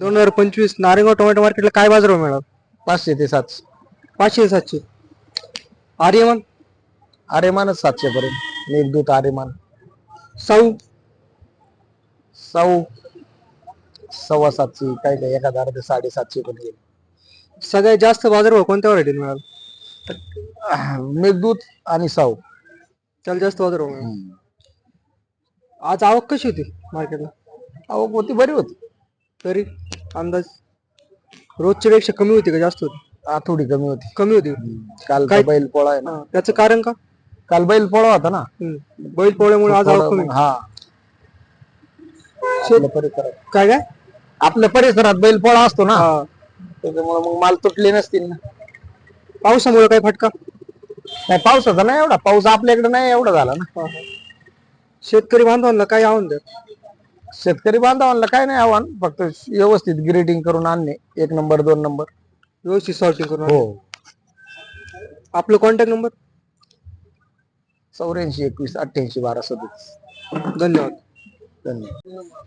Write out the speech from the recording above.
दोन हजार पंचवीस नारेगाव टोमॅटो मार्केटला काय बाजारभाव मिळाला पाचशे ते सातशे. पाचशे सातशे. आर्यमान? आरेमानच सातशे पर्यंत. मेघदूत आरेमान साऊ? सौ सव्वा सातशे काय काय एखादा अर्धे साडेसातशे पण गेले सगळ्यात जास्त बाजारभाव कोणत्या व्हरायटीला मिळाला? मेघदूत आणि साऊ त्याला जास्त बाजारभाव मिळाला. आज आवक कशी होती मार्केटला? अहो होती बरी होती. तरी अंदाज रोजच्या पेक्षा कमी होती का जास्त होती? आ, थोडी कमी होती. कमी होती. काल काय- बैल पोळा आहे ना. हा, त्याचं कारण का? काल बैल पोळा होता ना. हम्म. बैल पोळ्यामुळे आज आवक कमी. हा. आपल्या परिसरात. काय काय? आपल्या परिसरात बैल पोळा असतो ना. त्याच्यामुळे मग माल तुटले नसतील ना. पावसामुळे काय फटका? नाही पावसाचा नाही एवढा. पाऊस आपल्याकडे नाही एवढा झाला ना. शेतकरी बांधवांना काय आव्हान द्या शेतकरी बांधवांना काय नाही आव्हान. फक्त व्यवस्थित ग्रेडिंग करून आणणे. एक नंबर दोन नंबर व्यवस्थित सॉर्टिंग करून हो. आपलं कॉन्टॅक्ट नंबर चौऱ्याऐंशी एकवीस अठ्ठ्याऐंशी बारा सदतीस. धन्यवाद. धन्यवाद